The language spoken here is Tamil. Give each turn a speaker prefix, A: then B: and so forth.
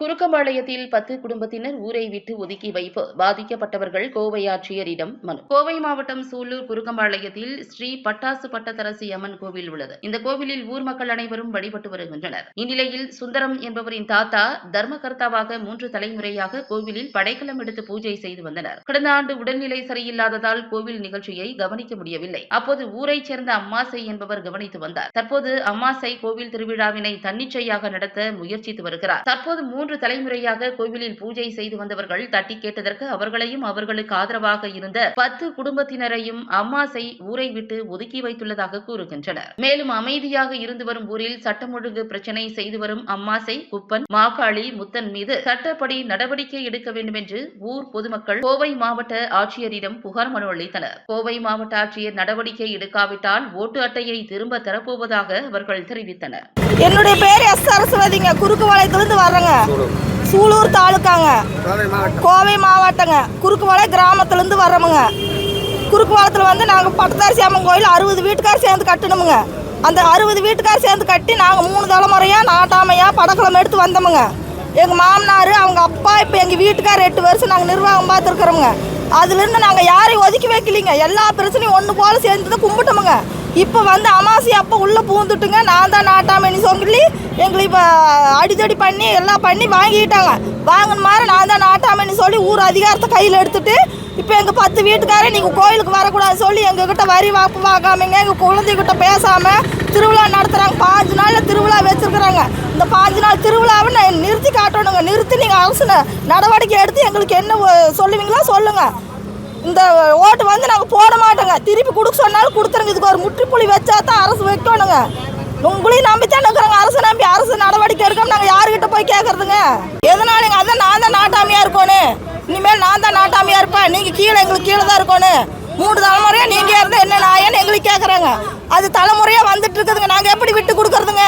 A: குறுக்கம்பாளையத்தில் பத்து குடும்பத்தினர் ஊரை விட்டு ஒதுக்கி வைப்பு. பாதிக்கப்பட்டவர்கள் கோவை ஆட்சியரிடம் மனு. கோவை மாவட்டம் சூலூர் குறுக்கம்பாளையத்தில் ஸ்ரீ பட்டாசு பட்டத்தரசி அம்மன் கோவில் உள்ளது. இந்த கோவிலில் ஊர் மக்கள் அனைவரும் வழிபட்டு வருகின்றனர். இந்நிலையில் சுந்தரம் என்பவரின் தாத்தா தர்மகர்த்தாவாக மூன்று தலைமுறையாக கோவிலில் படைக்கலம் எடுத்து பூஜை செய்து வந்தனர். கடந்த ஆண்டு உடல்நிலை சரியில்லாததால் கோவில் நிகழ்ச்சியை கவனிக்க முடியவில்லை. அப்போது ஊரைச் சேர்ந்த அம்மாசை என்பவர் கவனித்து வந்தார். தற்போது அம்மாசை கோவில் திருவிழாவினை தன்னிச்சையாக நடத்த முயற்சித்து வருகிறார். தற்போது மூன்று மூன்று தலைமுறையாக கோவிலில் பூஜை செய்து வந்தவர்கள் தட்டி கேட்டதற்கு அவர்களையும் அவர்களுக்கு ஆதரவாக இருந்த பத்து குடும்பத்தினரையும் அம்மாசை ஊரை விட்டு ஒதுக்கி வைத்துள்ளதாக கூறுகின்றனர். மேலும் அமைதியாக இருந்து வரும் ஊரில் சட்டம் ஒழுங்கு பிரச்சனை செய்து வரும் அம்மாசை குப்பன் மாக்காளி முத்தன் மீது சட்டப்படி நடவடிக்கை எடுக்க வேண்டும் என்று ஊர் பொதுமக்கள் கோவை மாவட்ட ஆட்சியரிடம் புகார் மனு அளித்தனர். கோவை மாவட்ட ஆட்சியர் நடவடிக்கை எடுக்காவிட்டால் ஓட்டு அட்டையை திரும்ப தரப்போவதாக அவர்கள் தெரிவித்தனர்.
B: என்னுடைய பேர் எஸ் சரஸ்வதிங்க குறுக்கு வளையத்துலேருந்து வர்றேங்க சூலூர். தாலுக்காங்க.
C: கோவை
B: மாவட்டங்க. குறுக்கு வளை கிராமத்துலேருந்து வர்றோமுங்க குறுக்கு வளத்தில் வந்து நாங்கள் பட்டதாரி அம்மன் கோயில் அறுபது வீட்டுக்கார் சேர்ந்து கட்டணுமுங்க. அந்த அறுபது வீட்டுக்கார் சேர்ந்து கட்டி நாங்கள் மூணு தலைமுறையாக நாட்டாமையாக படக்குளம் எடுத்து வந்தோமுங்க. எங்கள் மாமனார் அவங்க அப்பா இப்போ எங்கள் வீட்டுக்கார் எட்டு வருஷம் நாங்கள் நிர்வாகம் பார்த்துருக்குறோமுங்க. அதுலேருந்து நாங்கள் யாரையும் ஒதுக்கி வைக்கலிங்க. எல்லா பிரச்சனையும் ஒன்று போல சேர்ந்து தான் கும்பிட்டோமுங்க. இப்போ வந்து அமாசி அப்போ உள்ளே பூந்துட்டுங்க. நான் தான் நாட்டாமைன்னு சொல்லி எங்களை இப்போ அடிதடி பண்ணி எல்லாம் பண்ணி வாங்கிக்கிட்டாங்க வாங்கின மாதிரி நான் தான் நாட்டாமைன்னு சொல்லி ஊர் அதிகாரத்தை கையில் எடுத்துட்டு இப்போ எங்கள் பத்து வீட்டுக்காரே நீங்கள் கோயிலுக்கு வரக்கூடாதுன்னு சொல்லி எங்ககிட்ட வரி வாப்பு வாங்காமங்க எங்கள் குழந்தைகிட்ட பேசாமல் திருவிழா நடத்துகிறாங்க பாஞ்சு நாளில் திருவிழா வச்சுருக்குறாங்க. இந்த பாஞ்சு நாள் திருவிழாவை நான் நிறுத்தி காட்டணுங்க. நிறுத்தி நீங்கள் அரசு நடவடிக்கை எடுத்து எங்களுக்கு என்ன சொல்லுவீங்களோ சொல்லுங்கள் இந்த ஓட்டு வந்து நாங்கள் போட மாட்டோங்க. திருப்பி கொடுக்க சொன்னாலும் கொடுத்துருங்க. இதுக்கு ஒரு முற்றுப்புள்ளி வச்சா தான் அரசு வைக்கணுங்க. உங்களையும் நம்பித்தான் இருக்கிறாங்க. அரசு நம்பி அரசு நடவடிக்கை எடுக்கணும் நாங்கள் யாருக்கிட்ட போய் கேட்கறதுங்க எதனால எங்கள் அதான் நான் தான் நாட்டாமையாக இருக்கணும் இனிமேல் நான் தான் நாட்டாமையாக இருப்பேன். நீங்கள் கீழே எங்களுக்கு கீழே தான் இருக்கணும் மூணு தலைமுறையாக நீங்கள் இருந்தால் என்ன நான் எங்களுக்கு கேட்குறாங்க அது தலைமுறையாக வந்துட்டு இருக்குதுங்க. நாங்கள் எப்படி விட்டு கொடுக்குறதுங்க?